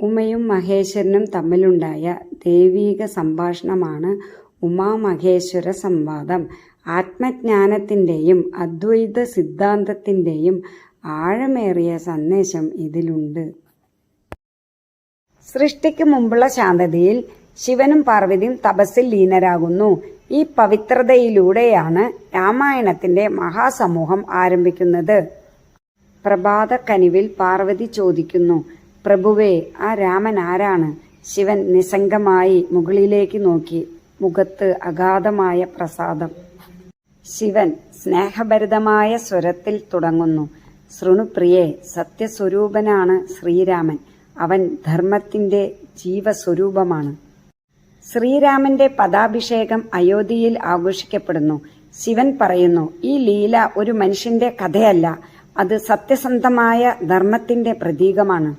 ഉമയും മഹേശ്വരനും തമ്മിലുണ്ടായ ദൈവീക സംഭാഷണമാണ് ഉമാമഹേശ്വര സംവാദം. ആത്മജ്ഞാനത്തിന്റെയും അദ്വൈത സിദ്ധാന്തത്തിന്റെയും ആഴമേറിയ സന്ദേശം ഇതിലുണ്ട്. സൃഷ്ടിക്ക് മുമ്പുള്ള ശാന്തതയിൽ ശിവനും പാർവതിയും തപസ്സിൽ ലീനരാകുന്നു. ഈ പവിത്രതയിലൂടെയാണ് രാമായണത്തിന്റെ മഹാസമൂഹം ആരംഭിക്കുന്നത്. പ്രഭാതക്കനിവിൽ പാർവതി ചോദിക്കുന്നു "പ്രഭുവേ, ആ രാമൻ ആരാണ്? " ശിവൻ നിസ്സംഗമായി മുകളിലേക്ക് നോക്കി. മുഖത്ത് അഗാധമായ പ്രസാദം. ശിവൻ സ്നേഹഭരിതമായ സ്വരത്തിൽ തുടങ്ങുന്നു ശൃണുപ്രിയെ സത്യസ്വരൂപനാണ് ശ്രീരാമൻ. അവൻ ധർമ്മത്തിന്റെ ജീവസ്വരൂപമാണ്. ശ്രീരാമന്റെ പദാഭിഷേകം അയോധ്യയിൽ ആഘോഷിക്കപ്പെടുന്നു. " ശിവൻ പറയുന്നു "ഈ ലീല ഒരു മനുഷ്യന്റെ കഥയല്ല. അത് സത്യസന്ധമായ ധർമ്മത്തിന്റെ പ്രതീകമാണ്.